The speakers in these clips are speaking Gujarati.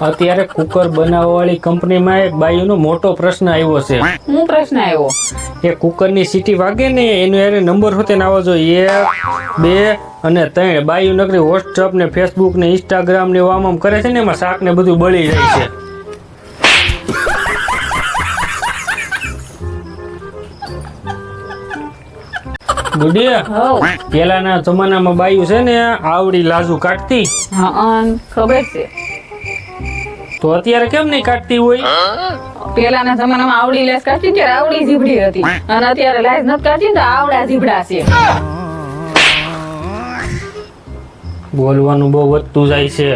અત્યારે કુકર બનાવવાવાળી કંપનીમાં એક બાઈનો મોટો પ્રશ્ન આવ્યો છે. હું પ્રશ્ન આવ્યો? એ કુકરની સીટી વાગે ને એનો એને નંબર હોતે ને આવવા જોઈએ. એક બે અને ત્રણ. બાયુ નકરી વોટ્સઅપ ને ફેસબુક ને ઇન્સ્ટાગ્રામ ને આમ આમ કરે છે ને એમાં શાક ને બધું બળી જાય છે. ગુડી હવ. પેલાના જમાનામાં બાયુ છે ને આવડી લાજુ કાઢતી. હા ખબર છે. તો અત્યારે કેમ નહીં કાઢતી હોય? પેલાના જમાનામાં આવડી લેસ કાઢતી ત્યારે આવડી જીભડી હતી. અને અત્યારે લેસ નથી કાઢતી તો આવડા જીભડા છે. બોલવાનું બહુ વધતું જાય છે.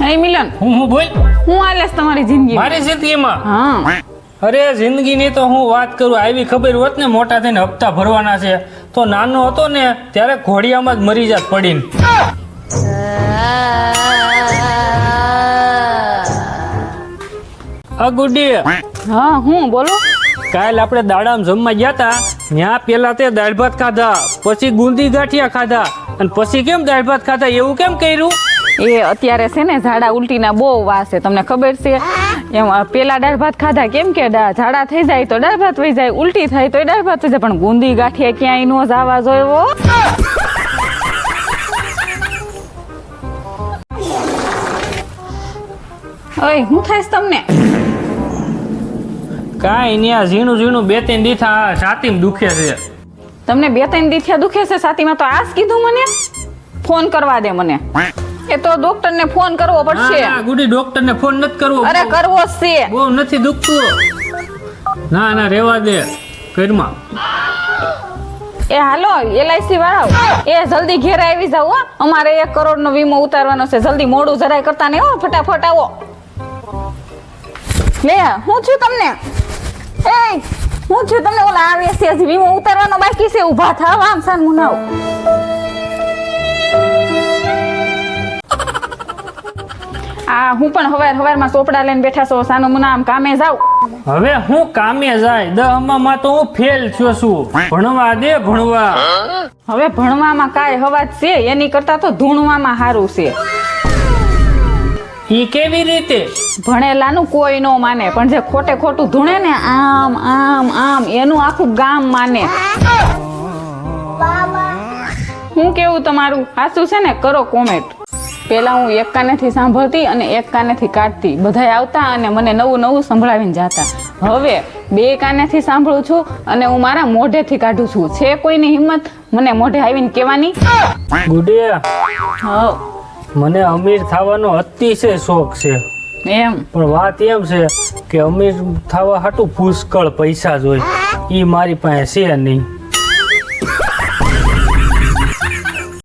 હે મિલન હું હું બોલ. હું આલેસ તમારી જિંદગી મારી જિંદગીમાં? હા. અરે જિંદગીની તો હું વાત કરું આવી ખબર હોત ને મોટા થઈને હપ્તા ભરવાના છે. તો નાનો હતો ને ત્યારે ઘોડિયામાં જ મરી જાત પડીને. આ ગુડી હા હું બોલો. કાલ આપણે દાડામ જમવા ગયા તા. ત્યાં પેલા તે દાળ ભાત ખાધા પછી ગુંદી ગાંઠિયા ખાધા અને પછી કેમ દાળ ભાત ખાધા એવું કેમ કર્યું? એ અત્યારે છે ને ઝાડા ઉલટીના બહુ વાસ છે તમને ખબર છે? એમ પેલા દાળ ભાત ખાધા કેમ કે ઝાડા થઈ જાય તો દાળ ભાત વહી જાય ઉલટી થાય તો દાળ ભાત થઈ જાય પણ ગુંદી ગાંઠિયા ક્યાંય નો જવા જોયો ઓય હું થાય તમને? કાંઈ નહીં આ ઝીણું ઝીણું બે ત્રણ દીઠા છાતીમાં દુખે છે. તમને બે ત્રણ દીથિયા દુખે છે છાતીમાં તો આજ કીધું મને? ફોન કરવા દે મને. એ તો ડોક્ટર ને ફોન કરવો પડશે. ગુડી ડોક્ટર ને ફોન નથી કરવો. અરે કરવો જ છે. બહુ નથી દુખતું. ના ના રેવા દે. ઘરમાં. એ હાલો એલઆઈસી વાળા એ જલ્દી ઘેર આવી જાવ હો. અમારે એક કરોડ નો વીમો ઉતારવાનો છે. જલ્દી મોડું જરાય કરતા નહીં હો. ફટાફટ આવો. લે હું છું તમને? એ હું છું તમને ઓલા આવે છે હજી વીમો ઉતારવાનો બાકી છે? ઊભા થાવ આમ સાન મુનાવ. આ હું પણ હવાર હવારમાં ચોપડા લઈને બેઠા છો સાનો મુના આમ કામે જાવ. હવે હું કામે જાય? દહમાં તો હું ફેલ થયો છું. ભણવા દે ભણવા. હવે ભણવામાં કાંઈ હવાજ છે એની કરતા તો ધૂણવામાં સારું છે. ઈ કેવી રીતે? ભણેલાનું કોઈ નો માને પણ જે ખોટે ખોટું ધૂણે ને આમ આમ આમ એનું આખું ગામ માને. હું કેવું તમારું? હાસું છે ને કરો કોમેન્ટ. પેલા હું એક કાનેથી સાંભળતી અને એક કાનેથી કાઢતી. બધાય આવતા અને મને નવું નવું સંભળાવીને જાતા. હવે બે કાનેથી સાંભળું છું અને હું મારા મોઢેથી કાઢું છું. છે કોઈની હિંમત? મને મોઢે આવીને કહેવાની? ગુડિયા. હવ મને અમીર થવાનો અતિશય શોખ છે. એમ? પણ વાત એમ છે કે અમીર થવા હાટું પુષ્કળ પૈસા જોઈ એ મારી પાસે છે નહીં.